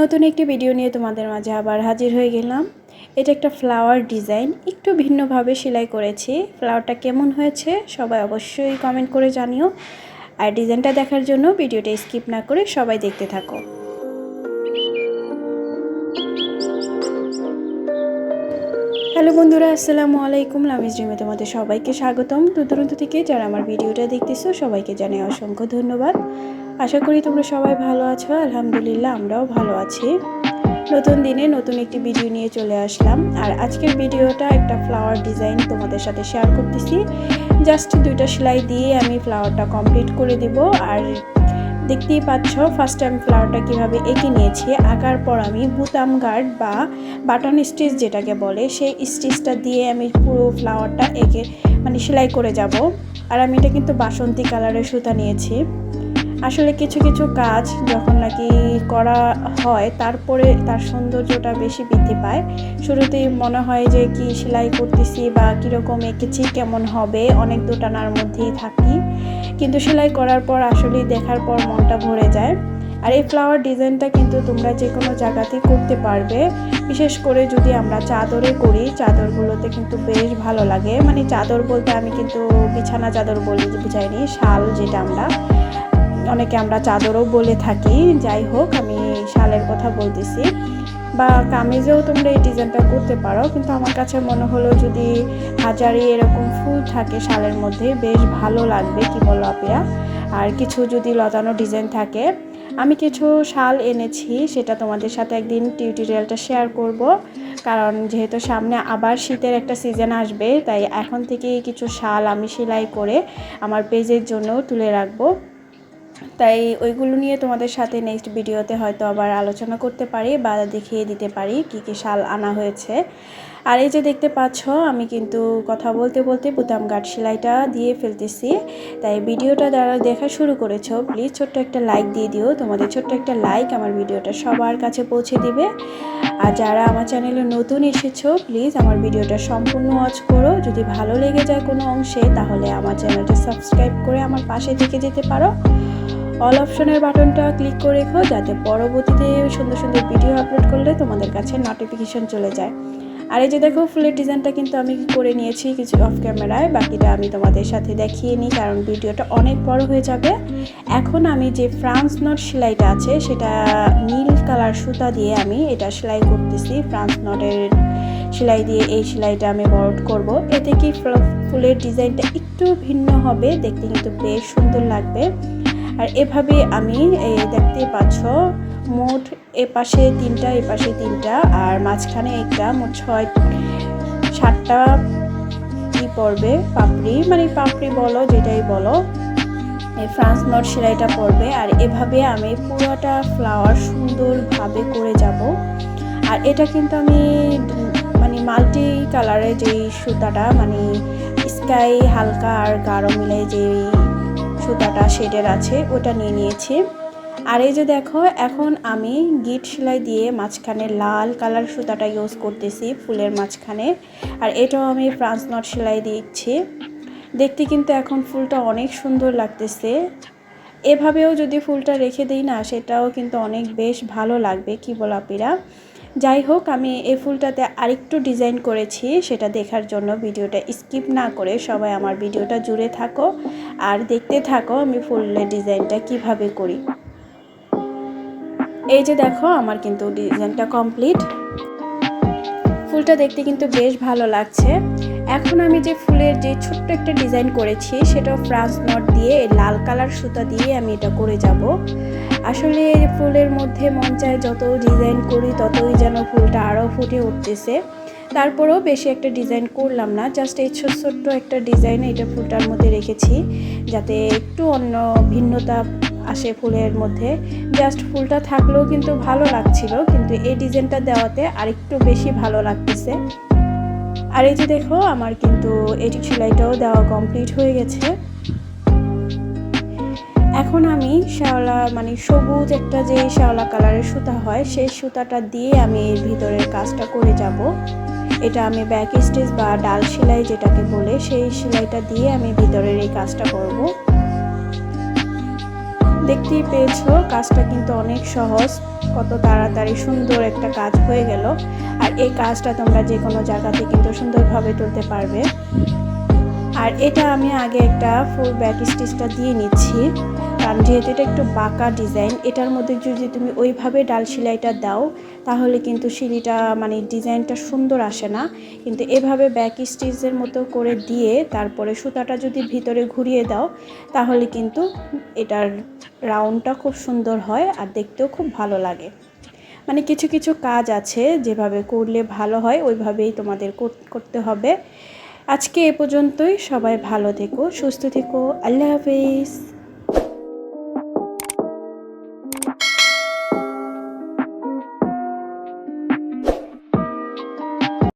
নতুন একটি ভিডিও নিয়ে তোমাদের মাঝে আবার হাজির হয়ে গেলাম। এটা একটা ফ্লাওয়ার ডিজাইন একটু ভিন্নভাবে সেলাই করেছি। ফ্লাওয়ারটা কেমন হয়েছে সবাই অবশ্যই কমেন্ট করে জানিও। আর ডিজাইনটা দেখার জন্য ভিডিওটা স্কিপ না করে সবাই দেখতে থাকো। হ্যালো বন্ধুরা, আসসালামু আলাইকুম। লামিজ ড্রিমে তোমাদের সবাইকে স্বাগতম। দূর দূরান্ত থেকে যারা আমার ভিডিওটা দেখতেছো, সবাইকে জানাই অসংখ্য ধন্যবাদ। আশা করি তোমরা সবাই ভালো আছো, আলহামদুলিল্লাহ আমরাও ভালো আছি। নতুন দিনে নতুন একটি ভিডিও নিয়ে চলে আসলাম। আর আজকের ভিডিওটা একটা ফ্লাওয়ার ডিজাইন তোমাদের সাথে শেয়ার করতেছি। জাস্ট দুইটা সেলাই দিয়ে আমি ফ্লাওয়ারটা কমপ্লিট করে দিব। আর দেখতেই পাচ্ছ ফার্স্ট টাইম ফ্লাওয়ারটা কীভাবে এঁকে নিয়েছি। আঁকার পর আমি বুতাম গার্ড বা বাটন স্টিচ যেটাকে বলে, সেই স্টিচটা দিয়ে আমি পুরো ফ্লাওয়ারটা এঁকে মানে সেলাই করে যাব। আর আমি এটা কিন্তু বাসন্তী কালারের সুতা নিয়েছি। আসলে কিছু কিছু কাজ যখন নাকি করা হয়, তারপরে তার সৌন্দর্যটা বেশি বৃদ্ধি পায়। শুরুতেই মনে হয় যে কি সেলাই করতেছি বা কীরকম এঁকেছি, কেমন হবে, অনেক দোটানার মধ্যেই থাকি। কিন্তু সেলাই করার পর আসলেই দেখার পর মনটা ভরে যায়। আর এই ফ্লাওয়ার ডিজাইনটা কিন্তু তোমরা যে কোনো জায়গাতেই করতে পারবে। বিশেষ করে যদি আমরা চাদরে করি, চাদরগুলোতে কিন্তু বেশ ভালো লাগে। মানে চাদর বলতে আমি কিন্তু বিছানা চাদর বলি, বুঝাইনি, শাল যেটা আমরা। অনেকে আমরা চাদরও বলে থাকি। যাই হোক, আমি শালের কথা বলতেছি। বা কামিজেও তোমরা এই ডিজাইনটা করতে পারো, কিন্তু আমার কাছে মনে হলো যদি হাজারি এরকম ফুল থাকে শালের মধ্যে, বেশ ভালো লাগবে, কি বলো আপিয়া? আর কিছু যদি লতানো ডিজাইন থাকে, আমি কিছু শাল এনেছি, সেটা তোমাদের সাথে একদিন টিউটোরিয়ালটা শেয়ার করব। কারণ যেহেতু সামনে আবার শীতের একটা সিজন আসবে, তাই এখন থেকেই কিছু শাল আমি সেলাই করে আমার পেজের জন্য তুলে রাখব। তাই ওইগুলো নিয়ে তোমাদের সাথে নেক্সট ভিডিওতে হয়তো আবার আলোচনা করতে পারি বা দেখিয়ে দিতে পারি কি কি শাল আনা হয়েছে। আর এই যে দেখতে পাচ্ছ, আমি কিন্তু কথা বলতে বলতে বুতাম গাঠ সেলাইটা দিয়ে ফেলতেছি। তাই ভিডিওটা যারা দেখা শুরু করেছ প্লিজ ছোট্ট একটা লাইক দিয়ে দিও। তোমাদের ছোট্ট একটা লাইক আমার ভিডিওটা সবার কাছে পৌঁছে দিবে। আর যারা আমার চ্যানেলে নতুন এসেছ প্লিজ আমার ভিডিওটা সম্পূর্ণ ওয়াচ করো। যদি ভালো লেগে যায় কোনো অংশে, তাহলে আমার চ্যানেলটা সাবস্ক্রাইব করে আমার পাশে থেকে যেতে পারো। অল অপশনের বাটনটা ক্লিক করে রেখো যাতে পরবর্তীতে সুন্দর সুন্দর ভিডিও আপলোড করলে তোমাদের কাছে নোটিফিকেশন চলে যায়। আর এই যে দেখো ফুলের ডিজাইনটা কিন্তু আমি করে নিয়েছি কিছু অফ ক্যামেরায় বাকিটা আমি তোমাদের সাথে দেখিয়ে নিই, কারণ ভিডিওটা অনেক বড় হয়ে যাবে। এখন আমি যে ফ্রান্স নট সেলাইটা আছে, সেটা নীল কালার সুতা দিয়ে আমি এটা সেলাই করতেছি। ফ্রান্স নটের সেলাই দিয়ে এই সেলাইটা আমি বরড করব। এতে কি ফুলের ডিজাইনটা একটু ভিন্ন হবে, দেখতে কিন্তু বেশ সুন্দর লাগবে। আর এভাবে আমি দেখতে পাচ্ছ, মোট এ পাশে তিনটা, এ পাশে তিনটা, আর মাঝখানে একটা, মোট ছয়, সাতটা কি পড়বে, পাপড়ি। মানে পাপড়ি বলো, যেটাই বলো। এই ফ্রান্স নট সেলাইটা পড়বে। আর এভাবে আমি পুরোটা ফ্লাওয়ার সুন্দরভাবে করে যাব। আর এটা কিন্তু আমি মানে মাল্টি কালারের যেই সুতাটা মানে স্কাই হালকা আর গাঢ় মিলে যেই সুতাটা শেডের আছে, ওটা নিয়ে নিয়েছি। আর এই যে দেখো, এখন আমি গিট সেলাই দিয়ে মাঝখানে লাল কালার সুতাটা ইউজ করতেছি ফুলের মাঝখানে। আর এটাও আমি ফ্রান্স নট সেলাই দিচ্ছি। দেখতে কিন্তু এখন ফুলটা অনেক সুন্দর লাগতেছে। এভাবেও যদি ফুলটা রেখে দিই না, সেটাও কিন্তু অনেক বেশ ভালো লাগবে, কি বলাপিরা যাই হোক, আমি এই ফুলটাতে আরেকটু ডিজাইন করেছি, সেটা দেখার জন্য ভিডিওটা স্কিপ না করে সবাই আমার ভিডিওটা জুড়ে থাকো। আর দেখতে থাকো আমি ফুলের ডিজাইনটা কীভাবে করি। এই যে দেখো, আমার কিন্তু ডিজাইনটা কমপ্লিট ফুলটা দেখতে কিন্তু বেশ ভালো লাগছে। এখন আমি যে ফুলের যে ছোট্ট একটা ডিজাইন করেছি, সেটা ফ্রান্স নট দিয়ে লাল কালার সুতা দিয়ে আমি এটা করে যাব। আসলে ফুলের মধ্যে মন চায় যত ডিজাইন করি, ততই যেন ফুলটা আরও ফুটে উঠতেছে। তারপরেও বেশি একটা ডিজাইন করলাম না, জাস্ট এই ছোট্ট একটা ডিজাইন এটা ফুলটার মধ্যে রেখেছি, যাতে একটু অন্য ভিন্নতা আসে ফুলের মধ্যে। জাস্ট ফুলটা থাকলেও কিন্তু ভালো লাগছিল, কিন্তু এই ডিজাইনটা দেওয়াতে আরেকটু বেশি ভালো লাগতেছে। আর এই যে দেখো, আমার কিন্তু এটি সেলাইটাও দেওয়া কমপ্লিট হয়ে গেছে। এখন আমি শ্যাওলা মানে সবুজ একটা যে শ্যাওলা কালারের সুতা হয়, সেই সুতাটা দিয়ে আমি এর ভিতরের কাজটা করে যাব। এটা আমি ব্যাক স্টিচ বা ডাল সেলাই যেটাকে বলে, সেই সেলাইটা দিয়ে আমি ভিতরের এই কাজটা করব। দেখতেই পেয়েছ, কাজটা কিন্তু অনেক সহজ। কত তাড়াতাড়ি সুন্দর একটা কাজ হয়ে গেল। আর এই কাজটা তোমরা যে কোনো জায়গাতে কিন্তু সুন্দরভাবে তুলতে পারবে। আর এটা আমি আগে একটা ফুল ব্যাক স্টিচটা দিয়ে নিচ্ছি। কারণ যেহেতু এটা একটু বাঁকা ডিজাইন, এটার মধ্যে যদি তুমি ওইভাবে ডাল সেলাইটা দাও, তাহলে কিন্তু সিঁড়িটা মানে ডিজাইনটা সুন্দর আসে না। কিন্তু এভাবে ব্যাক স্টিচের মতো করে দিয়ে তারপরে সুতাটা যদি ভিতরে ঘুরিয়ে দাও, তাহলে কিন্তু এটার রাউন্ডটা খুব সুন্দর হয় আর দেখতেও খুব ভালো লাগে। মানে কিছু কিছু কাজ আছে যেভাবে করলে ভালো হয়, ওইভাবেই তোমাদের করতে হবে। আজকে এ পর্যন্তই, সবাই ভালো থেকো, সুস্থ থেকো, আল্লাহ হাফিজ।